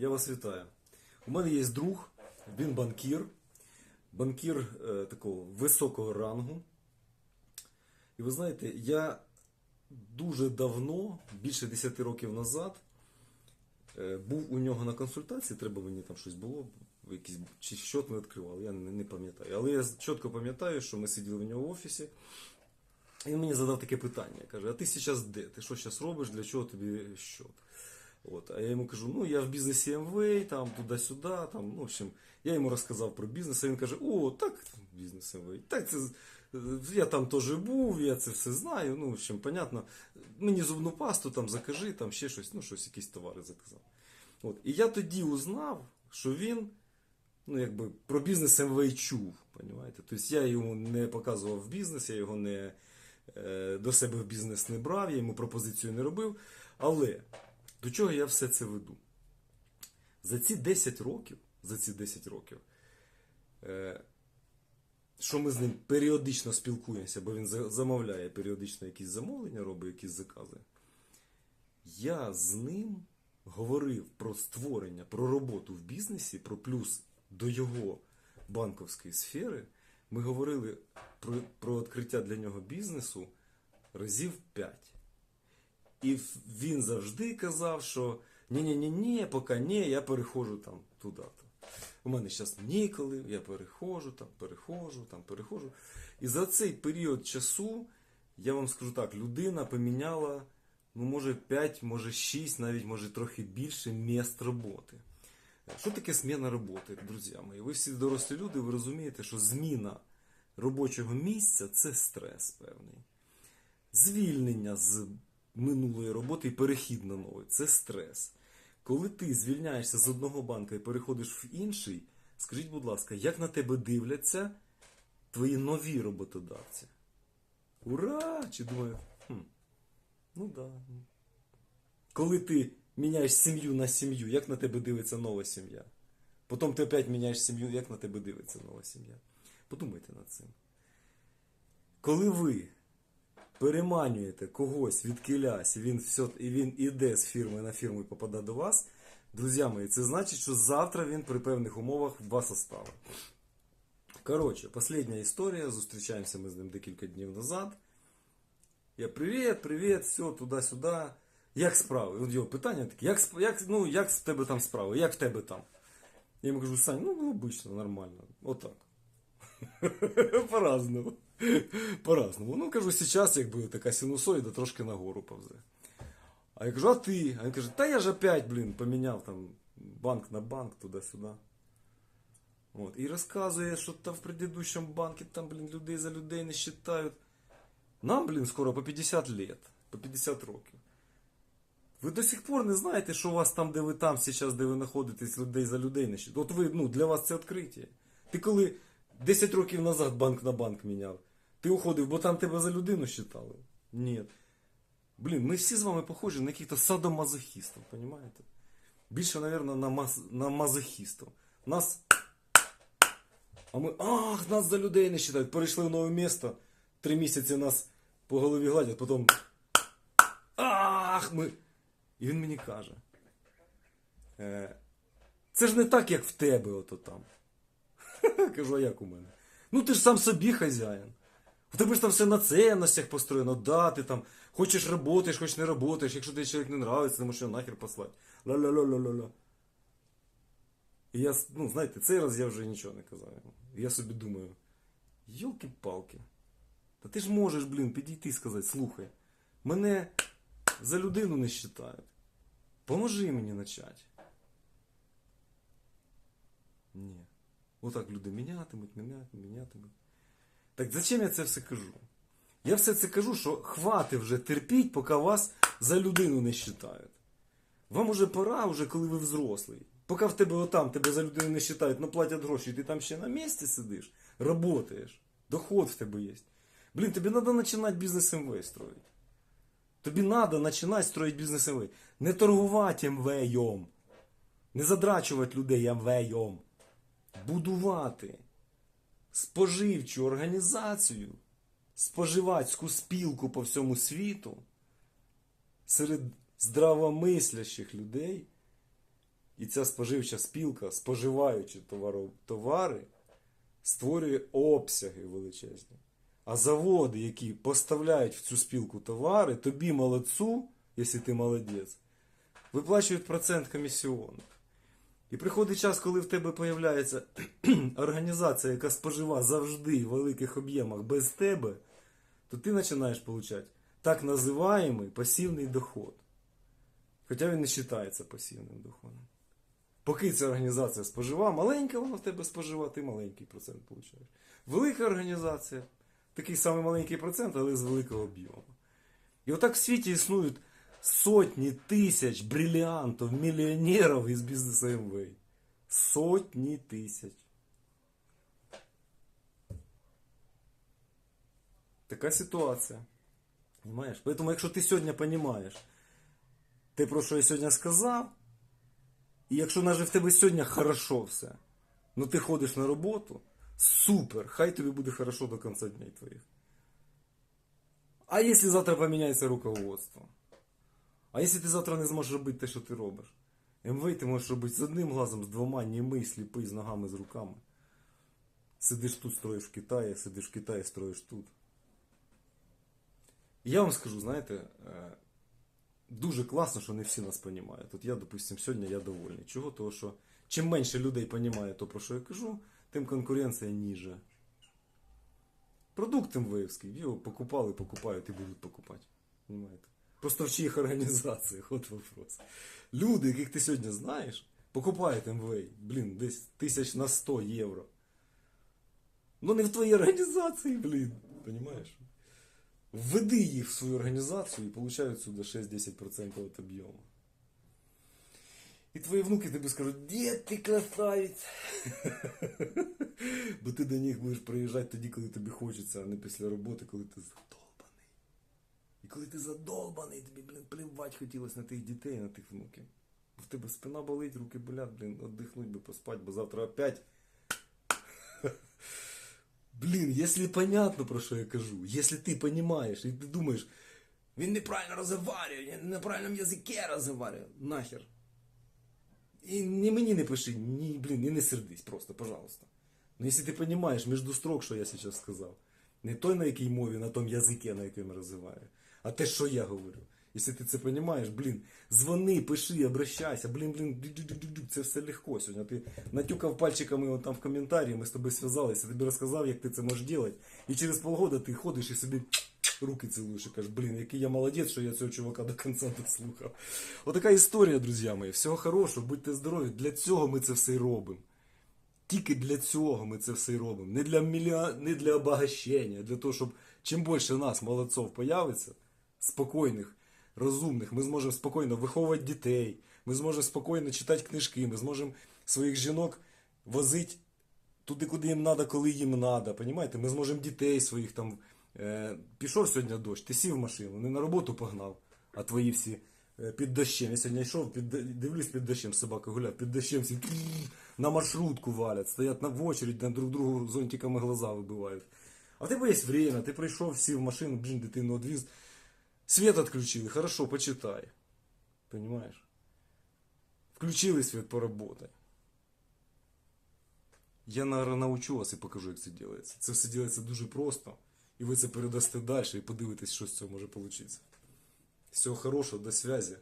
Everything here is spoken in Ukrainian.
Я вас вітаю. У мене є друг, він банкір, банкір е, такого високого рангу. І ви знаєте, я дуже давно, більше 10 років назад, е, був у нього на консультації, треба мені там щось було, якийсь, чи щот ми відкривали, я не, не пам'ятаю. Але я чітко пам'ятаю, що ми сиділи в нього в офісі. І він мені задав таке питання. Каже, а ти зараз де? Ти що зараз робиш? Для чого тобі щот? От. А я йому кажу, ну я в бізнесі МВ, там туди-сюди, там, ну, в общем, я йому розказав про бізнес, а він каже, о, так, бізнес МВ, так це. Я там теж був, я це все знаю. Ну, в общем, понятно. Мені зубну пасту там закажи, там ще щось, ну, щось, якісь товари заказав. От. І я тоді узнав, що він ну, якби, про бізнес МВ чув. Понимаєте? Тобто я йому не показував бізнес, я його не, е, до себе в бізнес не брав, я йому пропозицію не робив. Але до чого я все це веду? За ці 10 років, за ці 10 років, е, що ми з ним періодично спілкуємося, бо він замовляє періодично якісь замовлення, робить якісь закази. Я з ним говорив про створення, про роботу в бізнесі, про плюс до його банковської сфери. Ми говорили про, про відкриття для нього бізнесу разів 5. І він завжди казав, що ні-ні-ні, поки ні, я переходжу там туди-то. У мене зараз ніколи, я переходжу, там, переходжу, там, переходжу. І за цей період часу, я вам скажу так, людина поміняла, ну, може, 5, може 6, навіть може трохи більше місць роботи. Що таке зміна роботи, друзі мої? Ви всі дорослі люди, ви розумієте, що зміна робочого місця це стрес певний. Звільнення з минулої роботи і перехід на новий це стрес. Коли ти звільняєшся з одного банка і переходиш в інший, скажіть, будь ласка, як на тебе дивляться твої нові роботодавці? Ура! Чи думаю, хм, ну да. ну. Коли ти міняєш сім'ю на сім'ю, як на тебе дивиться нова сім'я? Потім ти опять міняєш сім'ю, як на тебе дивиться нова сім'я? Подумайте над цим. Коли ви переманюєте когось від кілясь, він, все, і він іде з фірми на фірму і попаде до вас, друзі мої, це значить, що завтра він при певних умовах вас оставить. Коротше, остання історія. Зустрічаємося ми з ним декілька днів назад. Я привіт, привіт, все, туди-сюди. Як справи? От його питання таке, як, як, ну, як в тебе там справи? Як в тебе там? Я йому кажу, Сань, ну обично, нормально. Отак. По-разному. По-разному. Ну, кажу, зараз якби така синусоїда трошки нагору повзе. А я кажу, а ти? А він каже, та я ж опять, блін, поміняв там банк на банк туди-сюди. От. І розказує, що там в предыдущому банку там, блін, людей за людей не считають. Нам, блін, скоро по 50 лет, по 50 років. Ви до сих пор не знаєте, що у вас там, де ви там, зараз, де ви знаходитесь, людей за людей не считають. От ви, ну, для вас це відкриття. Ти коли 10 років назад банк на банк міняв, ти уходив, бо там тебе за людину считали? Ні. Блін, ми всі з вами похожі на яких-то садомазохістів, розумієте? Більше, мабуть, на, маз... на мазохістів. Нас. А ми. Ах, нас за людей не вважають. Перейшли в нове місто. Три місяці нас по голові гладять, потім. Ах, ми. І він мені каже. Е, це ж не так, як в тебе, ото там. Кажу, а як у мене? Ну ти ж сам собі хазяїн. У тебе ж там все на цінностях построєно, да, ти там хочеш работаєш, хочеш не работаєш, якщо тобі чоловік не нравиться, ти можеш його нахер послати. Ла-ла-ла-ла-ла-ла. І я, ну, знаєте, цей раз я вже нічого не казав я собі думаю, йолки-палки. Та ти ж можеш, блін, підійти і сказати, слухай, мене за людину не вважають. Поможи мені начать. Ні. Отак люди мінятимуть, мінятимуть, мінятимуть. Так зачем я це все кажу? Я все це кажу, що хвати вже терпіть, поки вас за людину не вважають. Вам уже пора, вже, коли ви взрослий. Поки в тебе отам, тебе за людину не вважають, но платять гроші, і ти там ще на місці сидиш, работаєш, доход в тебе є. Блін, тобі треба починати бізнес МВ строїти. Тобі треба починати строїти бізнес МВ. Не торгувати МВ-йом. Не задрачувати людей МВ-йом. Будувати споживчу організацію, споживацьку спілку по всьому світу серед здравомислящих людей, І ця споживча спілка, споживаючи товару, товари, створює обсяги величезні. А заводи, які поставляють в цю спілку товари, тобі молодцу, якщо ти молодець, виплачують процент комісіону. І приходить час, коли в тебе появляється організація, яка спожива завжди в великих об'ємах без тебе, то ти починаєш отримати так називаємий пасивний доход. Хоча він не вважається пасивним доходом. Поки ця організація спожива, маленька вона в тебе спожива, ти маленький процент получаєш. Велика організація, такий самий маленький процент, але з великого об'єму. І отак в світі існують сотні тисяч бриллиантов, мільйонерів із бізнесу МВ. Сотні тисяч. Така ситуація. Понимаєш? Поэтому, якщо ти сьогодні розумієш, те, про що я сьогодні сказав, і якщо навіть в тебе сьогодні хорошо все, ну ти ходиш на роботу, супер, хай тобі буде хорошо до кінця днів твоїх. А якщо завтра поміняється руководство? А якщо ти завтра не зможеш робити те, що ти робиш? МВ ти можеш робити з одним глазом, з двома, німий, сліпий, з ногами, з руками. Сидиш тут, строїш в Китаї, сидиш в Китаї, строїш тут. І я вам скажу, знаєте, е, дуже класно, що не всі нас розуміють. От я, допустим, сьогодні я довольний. Чого? Тому що чим менше людей розуміє то, про що я кажу, тим конкуренція ніже. Продукт МВФський, його покупали, покупають і будуть покупати. Понимаєте? Просто в чиїх організаціях, от вопрос. Люди, яких ти сьогодні знаєш, покупають МВ, блін, десь тисяч на 100 євро. Ну не в твоїй організації, блін. Понимаєш? Введи їх в свою організацію і получають сюди 6-10% від об'єму. І твої внуки тобі скажуть, дід, ти красавець. Бо ти до них будеш приїжджати тоді, коли тобі хочеться, а не після роботи, коли ти. Коли ти задолбаний, тобі, блін, плювати хотілося на тих дітей, на тих внуків. В тебе спина болить, руки болять, блін, отдихнуть би поспати, бо завтра опять. Блін, якщо понятно, про що я кажу, якщо ти розумієш, і ти думаєш, він неправильно розговарює, він на правильному язикі розговарює, нахер. І ні мені не пиши, ні, блін, і не сердись просто, пожалуйста. Ну, якщо ти розумієш між строк, що я зараз сказав, не той, на якій мові, на тому язикі, на якому розмовляю, а те, що я говорю. Якщо ти це розумієш, блін, дзвони, пиши, обращайся, блін, блін, це все легко сьогодні. Ти натюкав пальчиками вон там в коментарі, ми з тобою зв'язалися, я тобі розказав, як ти це можеш робити. І через полгода ти ходиш і собі руки цілуєш і кажеш, блін, який я молодець, що я цього чувака до кінця дослухав. Отака історія, друзі мої. Всього хорошого, будьте здорові. Для цього ми це все робимо. Тільки для цього ми це все робимо. Не для мілья... не для обагащення, а для того, щоб чим більше нас, молодців, появиться, спокійних, розумних, ми зможемо спокійно виховувати дітей, ми зможемо спокійно читати книжки, ми зможемо своїх жінок возити туди, куди їм треба, коли їм треба. Понімаєте? Ми зможемо дітей своїх там. Е, пішов сьогодні дощ, ти сів в машину, не на роботу погнав, а твої всі е, під дощем. Я сьогодні йшов, під, дивлюсь під дощем, собака гуляє, під дощем всі на маршрутку валять, стоять на в очередь, на друг другу зонтиками глаза вибивають. А в тебе время, ти прийшов, сів в машину, блін, дитину одвіз, світ відключили, хорошо, почитай. Понимаешь? Включили світ, поработай. Я, наверное, научу вас і покажу, як це робиться. Це все робиться дуже просто. І ви це передасте далі і подивитесь, що з цього може вийти. Всього хорошого, до связи.